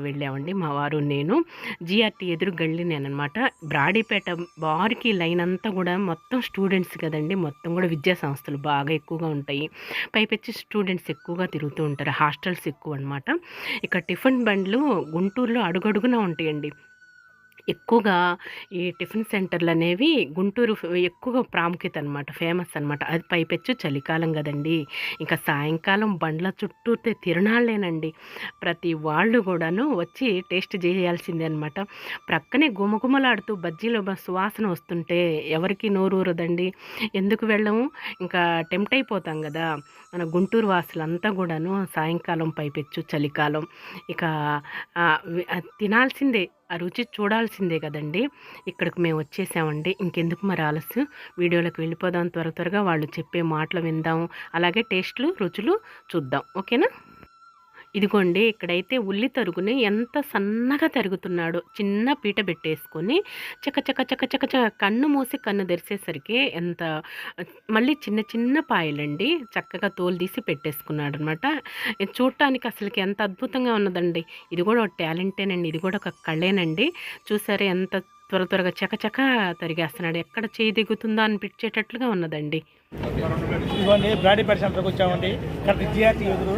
వెళ్ళామండి. మా వారు నేను. జిఆర్టీ ఎదురు గళ్ళి నేనమాట బ్రాడీపేట బారికి లైన్ అంతా కూడా మొత్తం స్టూడెంట్స్ కదండి. మొత్తం కూడా విద్యా సంస్థలు బాగా ఎక్కువగా ఉంటాయి. పైపెచ్చి స్టూడెంట్స్ ఎక్కువగా తిరుగుతూ ఉంటారు. హాస్టల్స్ ఎక్కువ అనమాట ఇక్కడ టిఫిన్ బండ్లు గుంటూరులో అడుగడుగునా ఉంటాయండి. ఎక్కువగా ఈ టిఫిన్ సెంటర్లు అనేవి గుంటూరు ఎక్కువ ఎక్కువగా ప్రాముఖ్యత అనమాట ఫేమస్ అనమాట అది పైపెచ్చు చలికాలం కదండి. ఇంకా సాయంకాలం బండ్ల చుట్టూ తిరణాళ్ళేనండి ప్రతి వాళ్ళు కూడాను వచ్చి టేస్ట్ చేయాల్సిందే అనమాట ప్రక్కనే గుమగుమలాడుతూ బజ్జీలో సువాసన వస్తుంటే ఎవరికి నోరూరదండి ఎందుకు వెళ్ళము? ఇంకా టెంప్ట్ అయిపోతాం కదా. మన గుంటూరు వాసులంతా కూడాను సాయంకాలం పైపెచ్చు చలికాలం. ఇక తినాల్సిందే. ఆ రుచి చూడాల్సిందే కదండి. ఇక్కడికి మేము వచ్చేసామండి. ఇంకెందుకు మరి ఆలస్యం? వీడియోలకు వెళ్ళిపోదాం. త్వర త్వరగా వాళ్ళు చెప్పే మాటలు విందాం. అలాగే టేస్ట్లు రుచులు చూద్దాం. ఓకేనా? ఇదిగోండి ఇక్కడైతే ఉల్లి తరుగుని ఎంత సన్నగా తరుగుతున్నాడో చిన్న పీట పెట్టేసుకొని చక చక చక చక చక కన్ను మూసి కన్ను తెరిసేసరికి ఎంత మళ్ళీ చిన్న చిన్న పాయలండి చక్కగా తోలు తీసి పెట్టేసుకున్నాడు అనమాట చూడటానికి అసలుకి ఎంత అద్భుతంగా ఉన్నదండి. ఇది కూడా ఒక టాలెంటేనండి ఇది కూడా ఒక కళేనండి. చూసారే ఎంత త్వర త్వరగా చకచక తరిగేస్తున్నాడు ఎక్కడ చేయి దిగుతుందో అనిపించేటట్లుగా ఉన్నదండి. ఇదిగోండి బ్రాడీ సెంటర్కి వచ్చామండి. కరెక్ట్ జిఆర్టీ ఎదురు.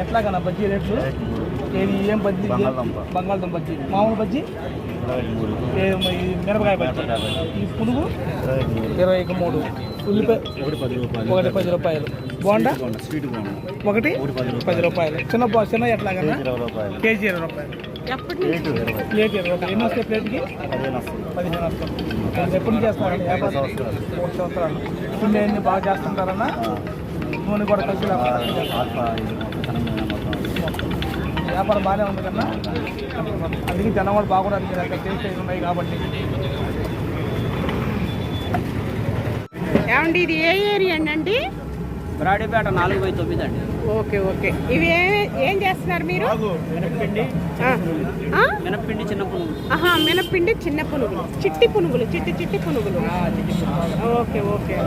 ఎట్లాగన్నా బజ్జీ రేట్లు? ఏది ఏం బజ్జీ? బంగాళదుంప. బజ్జీ. మామూలు బజ్జీ? మిరపకాయ బజ్జీ. ఈ పునుగు? ఇరవై మూడు. ఉల్లిపాయ ఒకటి పది రూపాయలు. బోండా? ఒకటి పది రూపాయలు. చిన్న బా చిన్న ఇరవై రూపాయలు. కేజీ ఇరవై రూపాయలు. ఎప్పటి ప్లేట్ ఇరవై. రూపాయలు. ఎన్ని వస్తాయి ప్లేట్కి పదిహేను ఎప్పుడు నుంచి చేస్తారండి సంవత్సరాలు. మూడు సంవత్సరాలు. పిండి అన్ని బాగా చేస్తుంటారన్నా? నూనె కూడా కలిసి వ్యాపారం బాగానే ఉంది కన్నా అందుకే జనం కూడా బాగుండడానికి రకాల టేస్ట్ అయి ఉన్నాయి కాబట్టి. ఏమండి ఇది ఏ ఏరియా అండి? బ్రాడీపేట నాలుగు బై తొమ్మిది అండి. Okay okay. ఇవి ఏ- చేస్తున్నారు మీరు? మినప్పిండి ఆ, ఆ? మినప్పిండి చిన్న పునుగు. ఆహా మినపిండి చిన్న పునుగులు చిట్టి పునుగులు చిట్టి చిట్టి పునుగులు. Okay okay.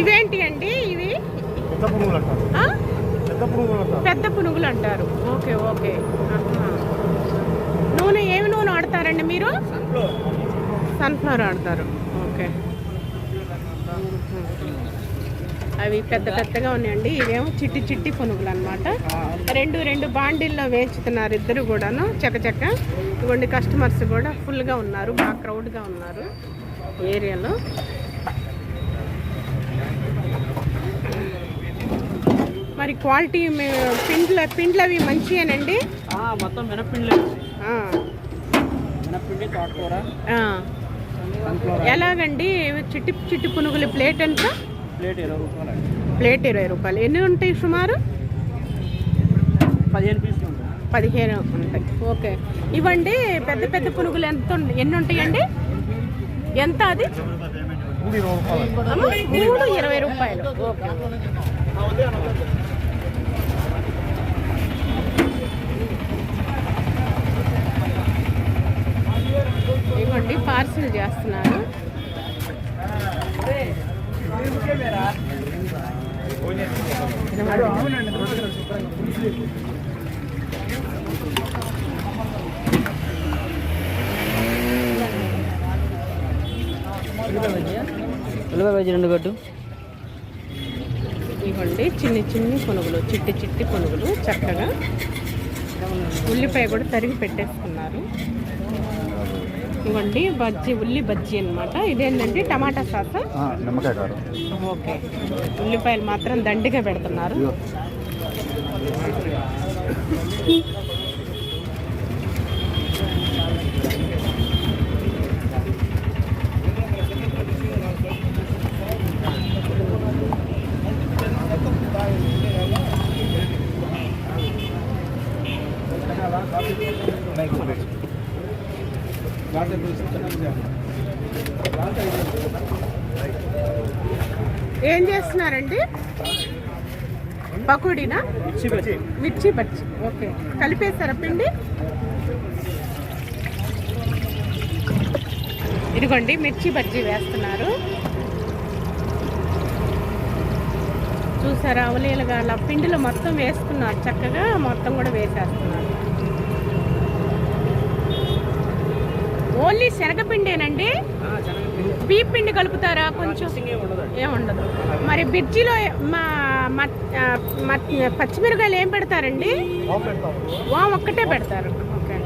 ఇవేంటి అండి ఇవి? పెద్ద పునుగులు అంటారు. Okay okay. నూనె ఏమి నూనె ఆడతారండి మీరు? సన్ఫ్లవర్ ఆడతారు ఓకే. అవి పెద్ద పెద్దగా ఉన్నాయండి. ఇవేమో చిట్టి చిట్టి పునుగులు అనమాట రెండు రెండు బాండిల్లో వేయించుతున్నారు ఇద్దరు కూడాను. చకచక ఇవ్వండి కస్టమర్స్ కూడా ఫుల్గా ఉన్నారు. బాగా క్రౌడ్గా ఉన్నారు. ఏరియాలో. మరి క్వాలిటీ పిండ్ల పిండ్లు అవి మంచియేనండి? ఆ, మొత్తం తోటకూర ఆ. ఎలాగండి? ఇవి చిట్టి చిట్టి పునుగులు ప్లేట్ ఎంత? ప్లేట్ ఇరవై రూపాయలు. ప్లేట్ ఇరవై రూపాయలు. ఎన్ని ఉంటాయి సుమారు? పదిహేను పీసులు ఉంటాయి. పదిహేను ఉంటాయి. ఓకే. ఇవ్వండి పెద్ద పెద్ద పునుగులు ఎంత ఎన్ని ఉంటాయండి? ఎంత అది? మూడు ఇరవై రూపాయలు. ఓకే. ఇవ్వండి పార్సిల్ చేస్తున్నారు. ఉల్లిపాయ బజ్జీ రెండు గట్టు ఇవ్వండి చిన్ని చిన్ని పునుగులు చిట్టి చిట్టి పునుగులు చక్కగా ఉల్లిపాయ కూడా తరిగి పెట్టేసుకున్నారు. ఇవ్వండి. బజ్జీ ఉల్లి బజ్జీ అనమాట ఇదేంటంటే టమాటా సాస్? నిమ్మకాయ కారం. ఓకే. ఉల్లిపాయలు మాత్రం దండిగా పెడుతున్నారు ఏం చేస్తున్నారండి? పకోడీనా? మిర్చి బజ్జీ. మిర్చి బజ్జీ. ఓకే. కలిపేస్తారా పిండి? ఇదిగోండి మిర్చి బజ్జీ వేస్తున్నారు. చూసారా అవలీలుగా అలా పిండిలో మొత్తం వేసుకున్నారు. చక్కగా మొత్తం కూడా వేసేస్తున్నారు. ఓన్లీ శనగపిండేనండి? బియ్య పిండి కలుపుతారా కొంచెం? ఏముండదు మరి బిర్జీలో మా పచ్చిమిరకాయలు ఏం పెడతారండి? వా ఒక్కటే పెడతారు. ఓకే.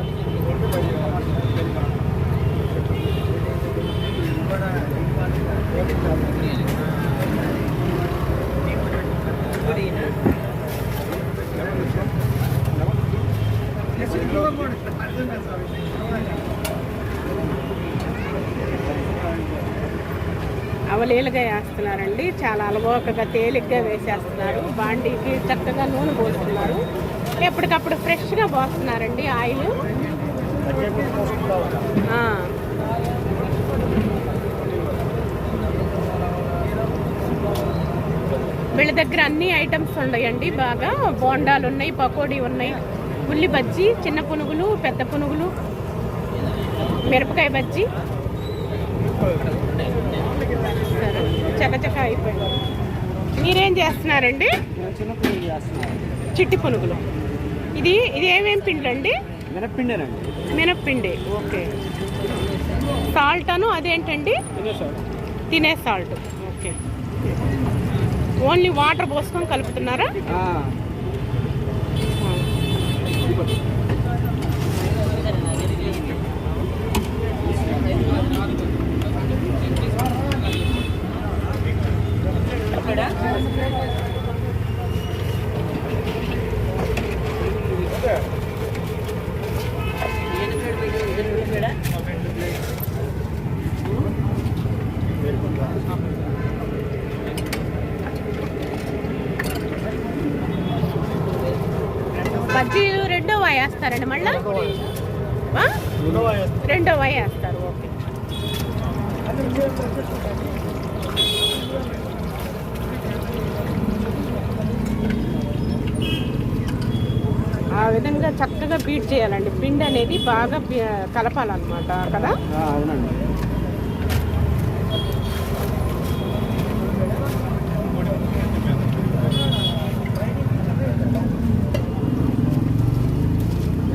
అవలీలుగా వేస్తున్నారండి. చాలా అలవోకగా తేలిగ్గా వేసేస్తున్నారు. బాండీకి చక్కగా నూనె పోస్తున్నారు. ఎప్పటికప్పుడు ఫ్రెష్గా పోస్తున్నారండి ఆయిల్. వీళ్ళ దగ్గర అన్ని ఐటమ్స్ ఉన్నాయండి బాగా. బోండాలు ఉన్నాయి పకోడీ ఉన్నాయి. ఉల్లి బజ్జీ చిన్న పునుగులు పెద్ద పునుగులు మిరపకాయ బజ్జీ. చకచక అయిపోయింది. మీరేం చేస్తున్నారండి? చిట్టి పునుగులు. ఇది ఇది ఏమేం పిండి అండి మినప్పిండేనండి. మినప్పిండి ఓకే. సాల్ట్ అను అదేంటండి? తినే సాల్ట్. ఓకే. ఓన్లీ వాటర్ పోసుకొని కలుపుతున్నారా బజ్జీలు రెండో వాయి వేస్తారండి మళ్ళా ఆ? రెండో వాయి వేస్తారు ఓకే ఆ విధంగా చక్కగా బీట్ చేయాలండి. పిండి అనేది బాగా కలపాలన్నమాట కదా? అవునండి.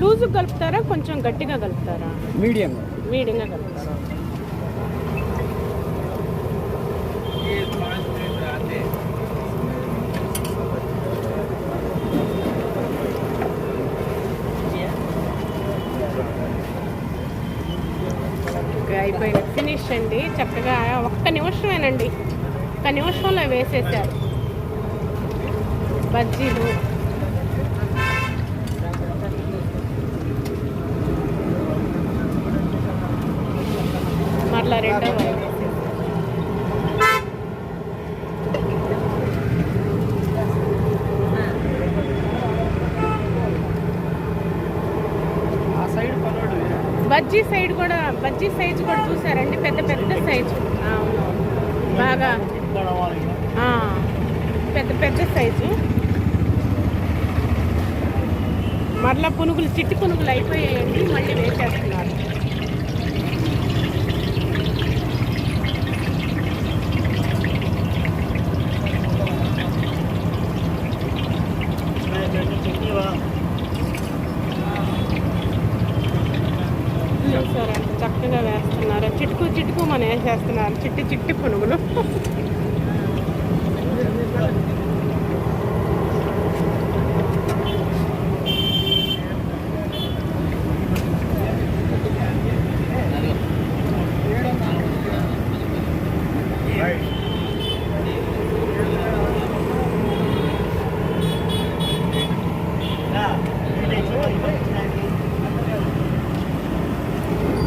లూజు కలుపుతారా? కొంచెం గట్టిగా కలుపుతారా? మీడియం మీడియంగా కలుపుతారా ఓకే, అయిపోయింది ఫినిష్ అండి చక్కగా ఒక్క నిమిషమేనండి. ఒక్క నిమిషంలో వేసేసారు. బజ్జీలు. మరలా రెండో వాయి వేసేసారు ఆ సైడ్ పలాడు బజ్జీ సైడ్ కూడా బజ్జీ సైజు కూడా చూసారండి? పెద్ద పెద్ద సైజు. అవును బాగా పెద్ద పెద్ద సైజు. మరలా పునుగులు చిట్టి పునుగులు అయిపోయాయండి మళ్ళీ వేసేస్తున్నారు చూసారా ఎంత చక్కగా వేస్తున్నారు చిటుకు చేస్తున్నాను చిట్టి చిట్టి పునుగులు.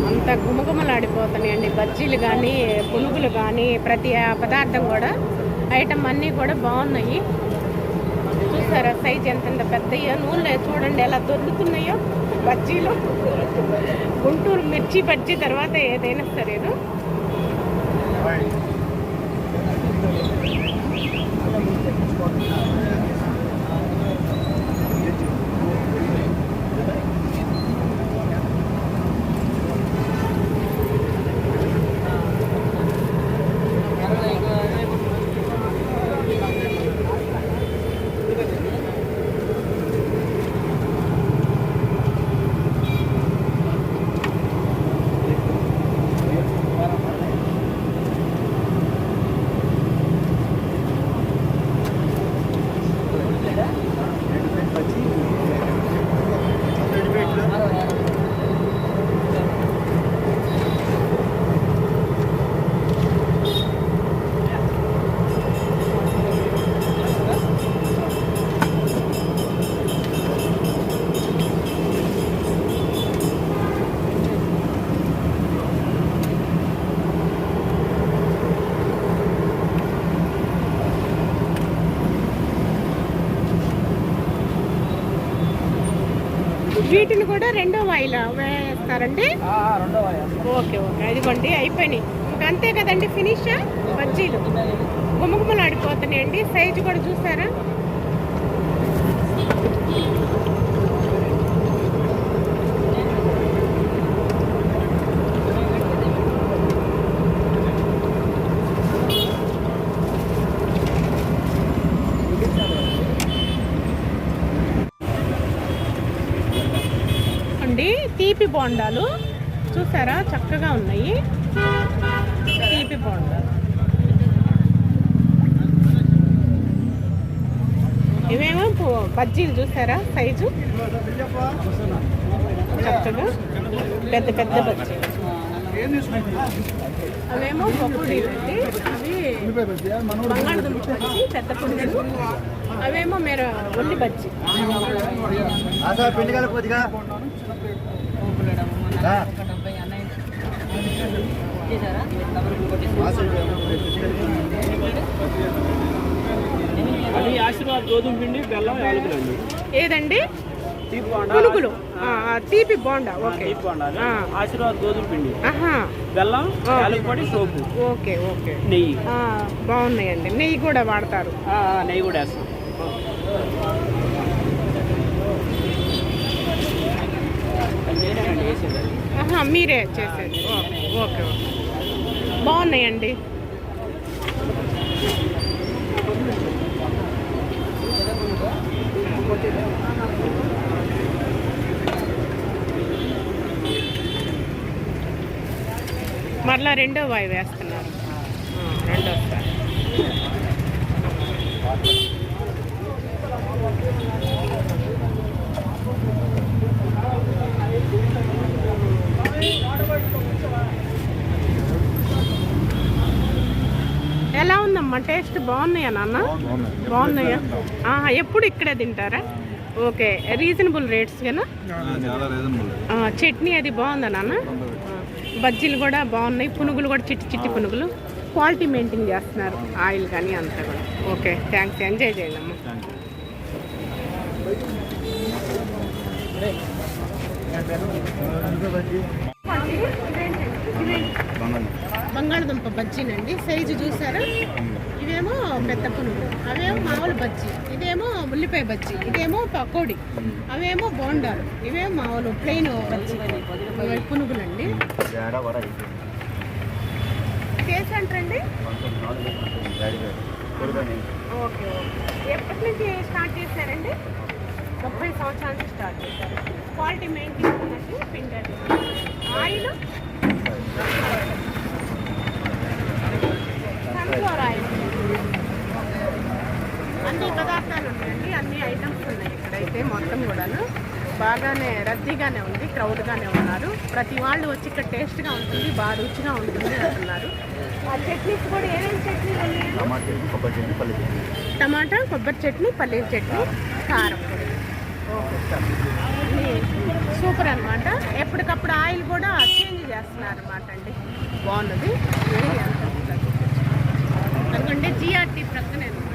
అంత గుమగుమలాడిపోతున్నాయండి బజ్జీలు కానీ పునుగులు కానీ ప్రతి ఆ పదార్థం కూడా. ఐటమ్ అన్నీ కూడా బాగున్నాయి. చూసారా సైజ్ ఎంత పెద్దయ్యో? నూనె చూడండి ఎలా దొరుకుతున్నాయో బజ్జీలు. గుంటూరు మిర్చి బజ్జీ తర్వాత ఏదైనా సరేను? వీటిని కూడా రెండో వాయిల వేస్తారండి. Okay okay. అదిగోండి అయిపోయినాయి. ఇంకా అంతే కదండి ఫినిష్? బజ్జీలు. గుమగుమలు ఆడిపోతున్నాయి అండి సైజు కూడా చూసారా అండి తీపి బోండాలు. చూసారా? చక్కగా ఉన్నాయి. తీపి బోండాలు. ఇవేమో బజ్జీలు చూసారా? సైజు? చక్కగా. పెద్ద పెద్ద బజ్జీలు. అవేమో పప్పుడీలు అండి అవి బంగాళదుంప బజ్జీ పెద్ద పుండలు అవేమో మీరు ఉల్లి బజ్జీ. అది ఆశీర్వాద్ గోధుమ పిండి బెల్లం యాలకులు అండి ఏదండి తీపి బోండా. పునుగులు తీపి బోండా. ఓకే. ఆశీర్వాద్ గోధుమ పిండి. బెల్లం ఆ. యాలక పొడి సోపు. Okay okay. నెయ్యి. బాగున్నాయండి. నెయ్యి కూడా వాడతారు. నెయ్యి కూడా వేస్తాం అది నేనేనండి వేసేది అది. ఆహా మీరే చేసేది. Okay okay okay. బాగున్నాయండి. మరలా రెండో వాయి వేస్తున్నారు. రెండో రెండోసారి ఉందమ్మా టేస్ట్ బాగున్నాయా నాన్న? బాగున్నాయా. ఆహా, ఎప్పుడు ఇక్కడే తింటారా? ఓకే రీజనబుల్ రేట్స్ కదా చాలా రీజనబుల్ ఆ, చట్నీ అది బాగుందా నాన్న? బజ్జీలు కూడా బాగున్నాయి పునుగులు కూడా చిట్టి చిట్టి పునుగులు. క్వాలిటీ మెయింటైన్ చేస్తున్నారు ఆయిల్ కానీ అంతా కూడా. ఓకే థ్యాంక్స్ ఎంజాయ్ చేయండి అమ్మ బంగాళదుంప బజ్జీనండి సైజు చూసారా? ఇవేమో పెద్ద పునుగు అవేమో మామూలు బజ్జీ ఇదేమో ఉల్లిపాయ బజ్జీ ఇదేమో పకోడీ అవేమో బోండాలు ఇవేమో మామూలు ప్లెయిన్ బజ్జీ పునుగులండి. టేస్ట్ అంటారండి ఓకే ఓకే. ఎప్పటి నుంచి స్టార్ట్ చేశారండి? ముప్పై సంవత్సరాల నుంచి స్టార్ట్ చేశారు. క్వాలిటీ మెయింటైన్ పిండి ఆయిల్ అన్ని పదార్థాలు ఉన్నాయండి అన్ని ఐటమ్స్ ఉన్నాయి ఇక్కడైతే మొత్తం కూడాను. బాగానే రద్దీగానే ఉంది క్రౌడ్గానే ఉన్నారు. ప్రతి వాళ్ళు వచ్చి ఇక్కడ టేస్ట్గా ఉంటుంది బాగా రుచిగా ఉంటుంది అంటున్నారు. ఆ చట్నీస్ కూడా ఏమేమి చట్నీ కొబ్బరి చట్నీ పల్లి చట్నీ. టమాటా కొబ్బరి చట్నీ పల్లీల చట్నీ కారం. సూపర్ అనమాట ఎప్పటికప్పుడు ఆయిల్ కూడా చేంజ్ చేస్తున్నారు అనమాట అండి బాగున్నది అదిగోండి జిఆర్టీ ప్రక్కనే అనమాట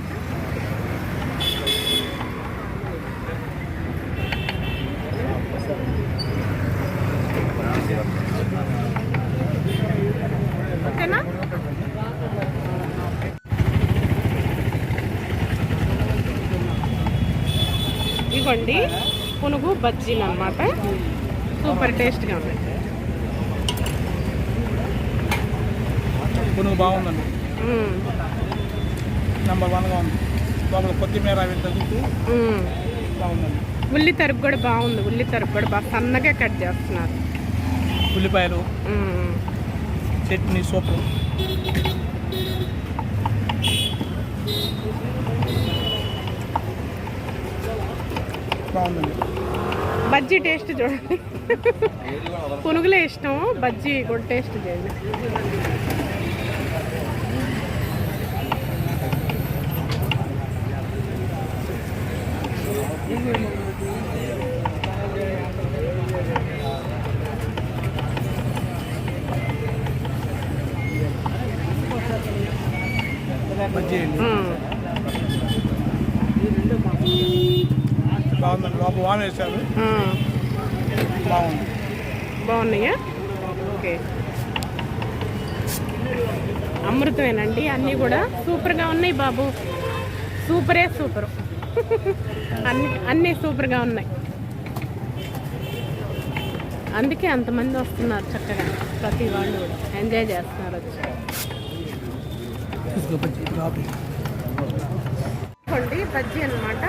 ఓకేనా? ఇదిగోండి పునుగు బజ్జీలు అనమాట సూపర్ టేస్ట్గా ఉన్నాయి. పునుగు బాగుందండి. నెంబర్ వన్గా ఉంది. లోపల కొత్తిమీర అవి తగ్గుతూ. బాగుందండి. ఉల్లి తరుపు కూడా బాగుంది. ఉల్లి తరుపు కూడా బాగా సన్నగా కట్ చేస్తున్నారు. ఉల్లిపాయలు. చట్నీ సూపర్ బాగుందండి. బజ్జీ టేస్ట్ చూడండి. పునుగులే ఇష్టం బజ్జీ కూడా టేస్ట్ చేయండి. బాగుందండి. లోపల వాన్ వేశారు. బాగుంది. బాగున్నాయా? ఓకే. అమృతమేనండి. అన్నీ కూడా సూపర్గా ఉన్నాయి బాబు. సూపరే సూపర్. అన్ని అన్నీ సూపర్గా ఉన్నాయి. అందుకే అంతమంది వస్తున్నారు చక్కగా. ప్రతి వాళ్ళు కూడా. ఎంజాయ్ చేస్తున్నారు. వచ్చి బజ్జీ అనమాట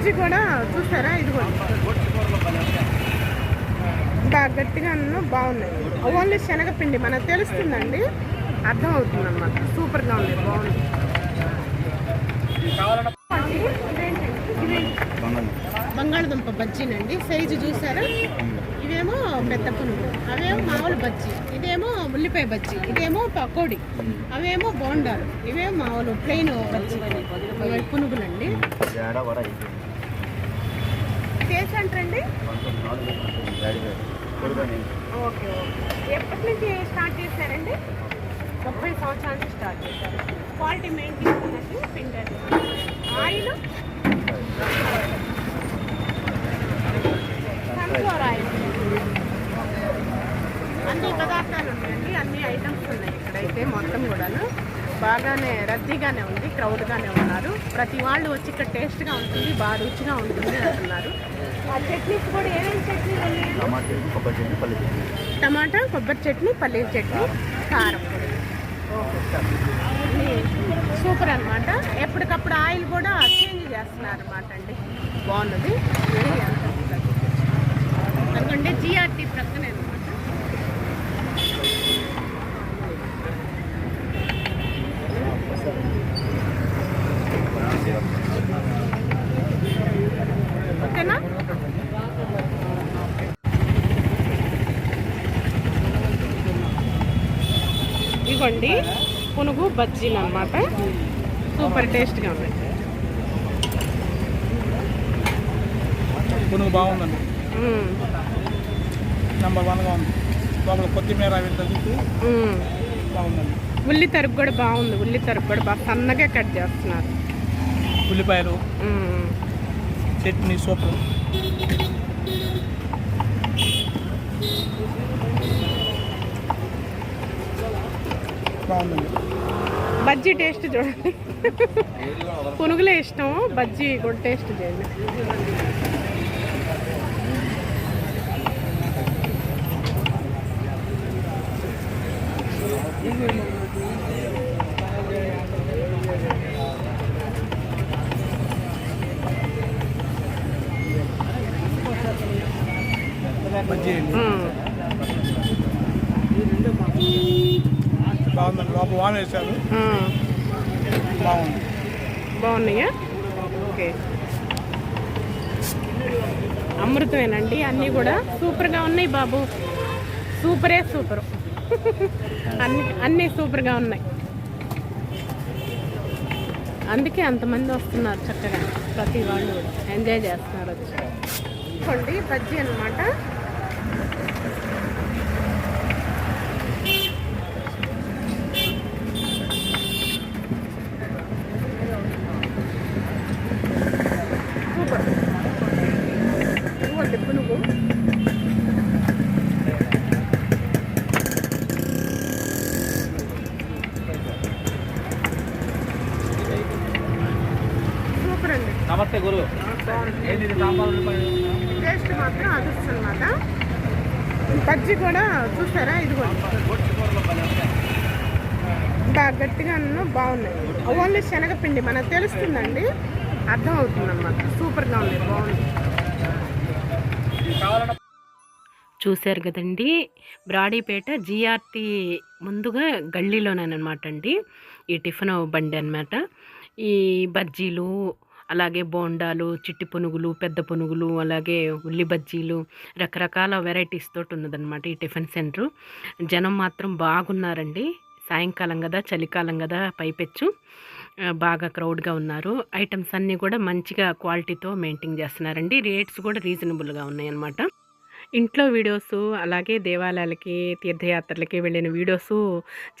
బజ్జీ కూడా చూసారా ఇది కూడా బాగా గట్టిగా బాగున్నాయి. ఓన్లీ శనగపిండి మనకు తెలుస్తుందండి. అర్థం అవుతుంది అనమాట సూపర్గా ఉంది బాగుంది. బంగాళదుంప బజ్జీనండి. సైజు చూసారా? ఇవేమో పెద్ద పునుగు అవేమో మామూలు బజ్జీ ఇదేమో ఉల్లిపాయ బజ్జీ ఇదేమో పకోడీ అవేమో బోండాలు ఇవేమో మామూలు ప్లెయిన్ బజ్జీ పునుగులండి. ఏడ అంటారండి? Okay okay. ఎప్పటి నుంచి స్టార్ట్ చేశారండి? ముప్పై సంవత్సరాల నుంచి స్టార్ట్ చేశారు. క్వాలిటీ మెయింటైన్ చేస్తున్నట్టు పిండి ఆయిల్? Sunflower oil. అన్ని పదార్థాలు ఉన్నాయండి అన్ని ఐటమ్స్ ఉన్నాయి ఇక్కడైతే మొత్తం కూడాను. బాగానే రద్దీగానే ఉంది క్రౌడ్గానే ఉన్నారు. ప్రతి వాళ్ళు వచ్చి ఇక్కడ టేస్ట్గా ఉంటుంది బాగా రుచిగా ఉంటుంది అంటున్నారు. ఆ చట్నీస్ కూడా ఏమేమి చట్నీలు ఉన్నాయి టమాటా కొబ్బరి చట్నీ పల్లీల చట్నీ. కారం. ఇది సూపర్ అనమాట ఎప్పటికప్పుడు ఆయిల్ కూడా చేంజ్ చేస్తున్నారు అనమాట అండి బాగున్నది? అనుకోండి జిఆర్టీ ప్రక్కనే అనమాట ఓకేనా? ఇవ్వండి పునుగు బజ్జీలు అనమాట సూపర్ టేస్ట్గా ఉన్నాయి. పునుగు బాగుందండి. నెంబర్ వన్గా ఉంది. లోపల కొత్తిమీర అవి తగ్గుతూ. బాగుందండి. ఉల్లి తరుపు కూడా బాగుంది. ఉల్లి తరుపు కూడా బాగా సన్నగా కట్ చేస్తున్నారు. ఉల్లిపాయలు. చట్నీ సూపర్ బాగుందండి. బజ్జీ టేస్ట్ చూడండి. పునుగులే ఇష్టం బజ్జీ కూడా టేస్ట్ చేయండి. బజ్జీ అండి బాగుందండి లోపల వాన్ వేశారు. బాగుంది. బాగున్నాయా? ఓకే. అమృతమేనండి. అన్నీ కూడా సూపర్గా ఉన్నాయి బాబు. సూపరే సూపర్. అన్ని అన్నీ సూపర్గా ఉన్నాయి. అందుకే అంతమంది వస్తున్నారు చక్కగా. ప్రతి వాళ్ళు ఎంజాయ్ చేస్తున్నారు. వచ్చి బజ్జీ అనమాట సూపర్ ఇదిగోండి పునుగు సూపర్ అండి నమస్తే గురు ఏంది ఇది సాంబార్ ఉల్లిపాయ? టేస్ట్ మాత్రం అదుర్స్ అనమాట బజ్జి కూడా చూసారా? ఇదిగోండి బాగా గట్టిగా బాగున్నాయి. ఓన్లీ శనగపిండి మనకు తెలుస్తుందండి. అర్థం అవుతుంది అనమాట సూపర్గా ఉంది బాగుంది. చూశారు కదండి బ్రాడీపేట జిఆర్టీ ముందుగా గల్లీలోనేనమాట అండి. ఈ టిఫిన్ బండి అనమాట ఈ బజ్జీలు అలాగే బోండాలు చిట్టి పునుగులు పెద్ద పునుగులు అలాగే ఉల్లి బజ్జీలు రకరకాల వెరైటీస్ తోటి ఉన్నదన్నమాట ఈ టిఫిన్ సెంటర్. జనం మాత్రం బాగున్నారండి. సాయంకాలం కదా చలికాలం కదా పైపెచ్చు. బాగా క్రౌడ్గా ఉన్నారు. ఐటమ్స్ అన్నీ కూడా మంచిగా క్వాలిటీతో మెయింటైన్ చేస్తున్నారండి. రేట్స్ కూడా రీజనబుల్గా ఉన్నాయన్నమాట. ఇంట్లో వీడియోస్ అలాగే దేవాలయాలకి తీర్థయాత్రలకి వెళ్ళిన వీడియోస్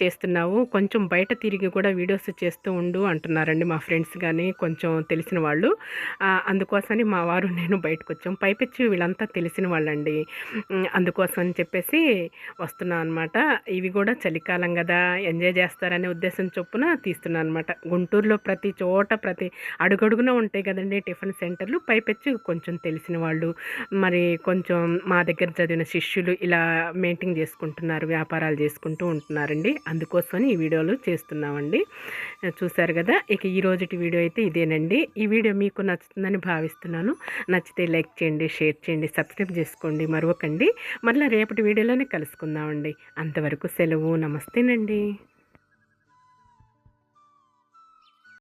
చేస్తున్నావు. కొంచెం బయట తిరిగి కూడా వీడియోస్ చేస్తూ ఉండు అంటున్నారండి మా ఫ్రెండ్స్ కానీ కొంచెం తెలిసిన వాళ్ళు. అందుకోసమని మా వారు నేను బయటకు వచ్చాం పైపెచ్చి వీళ్ళంతా తెలిసిన వాళ్ళండి. అందుకోసం అని చెప్పేసి వస్తున్నాం అనమాట ఇవి కూడా చలికాలం కదా ఎంజాయ్ చేస్తారనే ఉద్దేశం చొప్పున తీస్తున్నాను అనమాట గుంటూరులో ప్రతి చోట ప్రతి అడుగడుగున ఉంటాయి కదండి టిఫిన్ సెంటర్లు. పైపెచ్చి కొంచెం తెలిసిన వాళ్ళు. మరి కొంచెం మా దగ్గర చదివిన శిష్యులు ఇలా మెయింటైన్ చేసుకుంటున్నారు వ్యాపారాలు చేసుకుంటూ ఉంటున్నారండి. అందుకోసమని ఈ వీడియోలు చేస్తున్నామండి. చూసారు కదా? ఇక ఈ రోజుటి వీడియో అయితే ఇదేనండి. ఈ వీడియో మీకు నచ్చుతుందని భావిస్తున్నాను. నచ్చితే లైక్ చేయండి షేర్ చేయండి సబ్స్క్రైబ్ చేసుకోండి మరొకండి. మరలా రేపటి వీడియోలోనే కలుసుకుందామండి. అంతవరకు సెలవు నమస్తేనండి.